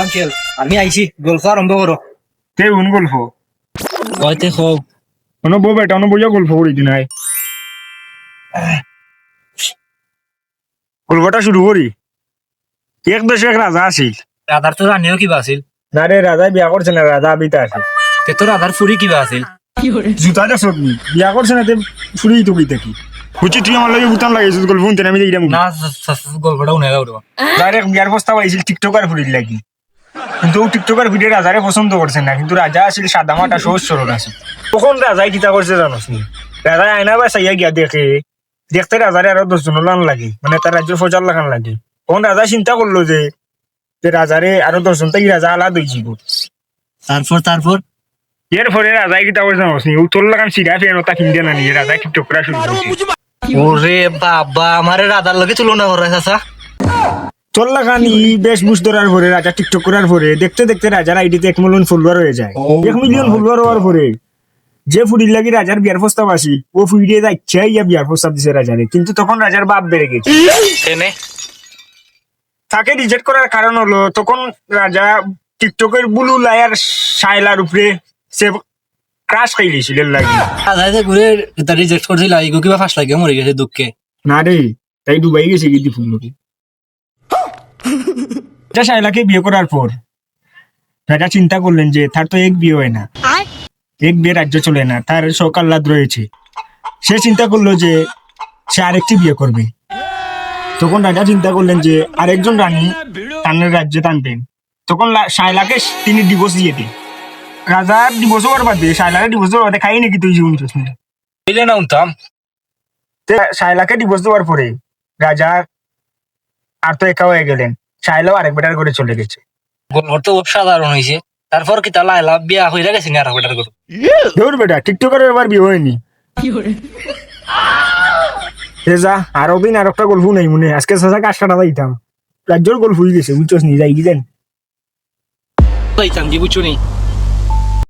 Uncle আমি আইছি গল্প আরম্ভ করো তে উন গল্প। হয়তে হোক অন বউ বেটা অন বইয়া গল্প করি দিন আয় গল্পটা শুরু করি এক দেশে এক রাজা আছিল। রাধার তো রানিও কিবা আছিল? না রে রাজা বিয়া করছে না রাজা আবিতা আছে তে তো রাধার ফুরি কিবা আছিল? জুতা যা সবনি বিয়া করছে না তে ফুরি তো কি? খুচি তুই আমার লাগে বুতাম লাগিয়েছিস গল্প শুনতে আমি এইটা না গল্পটা উনে গাও ডাইরেক্ট বিয়ার প্রস্তাব আইছিল টিকটকার ফুরির লাগি। কিন্তু ও টিকটকার ভিডিও রাজারে পছন্দ করছে না কিন্তু রাজা আসলে সাদা মাটা সহজ সরল আছে। তখন রাজাই কিতা করছে জানোস নি রাজা আয়না বা চাইয়া গিয়া দেখে দেখতে রাজারে আরও দশ জন লান লাগে মানে তার রাজ্যের ফজার লাগান লাগে। তখন রাজা চিন্তা করল যে যে রাজারে আরও দশ জন তাই রাজা আলাদা হয়েছি তারপর তারপর? এর পরে রাজাই কিতা করছে জানোস নি উত্তর লাগান সিরা ফেন ওটা কিনতে না নিয়ে রাজা টিকটক করা শুরু করছে। ওরে বাবা আমারে রাধার লগে তুলনা করে চাচা। তোর লাগান ই বেশ বুঝ ধরার পরে রাজা টিকটক করার পরে দেখতে দেখতে রাজার আইডিতে এক মিলিয়ন ফলোয়ার হয়ে যায়। এক মিলিয়ন ফলোয়ার হওয়ার পরে যে ফুডির লাগি রাজার বিয়ার প্রস্তাব আসি ও ফুডিয়ে যাচ্ছে ইয়া বিয়ার প্রস্তাব দিছে রাজারে। কিন্তু তখন রাজার বাপ বেড়ে গেছে। তাকে রিজেক্ট করার কারণ হলো তখন রাজা টিকটকের বুলু লায়ার সাইলার উপরে সে ক্রাশ খাই দিয়েছিল লাগি। রাধাই যে ঘুরে এটা রিজেক্ট করছিল ইগো কিবা ফাঁস লাগে মরে গেছে দুঃখে। না রে তাই ডুবাই গেছে গিদি ফুলগুলি যা শাইলাকে বিয়ে করার পর। রাজা চিন্তা করলেন যে তার তো এক বিয়ে হয় না। এক বিয়ে রাজ্য চলে না তার সকাল্লাদ রয়েছে। সে চিন্তা করল যে সে আরেকটি বিয়ে করবে। তখন রাজা চিন্তা করলেন যে আরেকজন রানী তানের রাজ্যে টানবেন। তখন শায়লাকে তিনি ডিভোর্স দিয়ে দেন। রাজার ডিভোর্স হওয়ার বাদে শায়লাকে ডিভোর্স দেওয়ার বাদে খাই নাকি তুই জীবন বুঝলে না উনতাম। শায়লাকে ডিভোর্স দেওয়ার পরে রাজা আর তো একা হয়ে গেলেন। শায়লাও আরেক বেটার করে চলে গেছে। গল্প তো সাধারণ হয়েছে তারপর কি তালা লাভ বিয়া হয়ে গেছে না আর বেটার করে ধর বেটা টিকটকের এবার বিয়ে হয়নি। যা আরও দিন আর একটা গল্প নেই মনে। আজকে সাজা কাজ কাটা যাইতাম। রাজ্যর গল্প হয়ে গেছে বুঝছস নি? যাই জান। যাইতাম জি বুঝছ নি?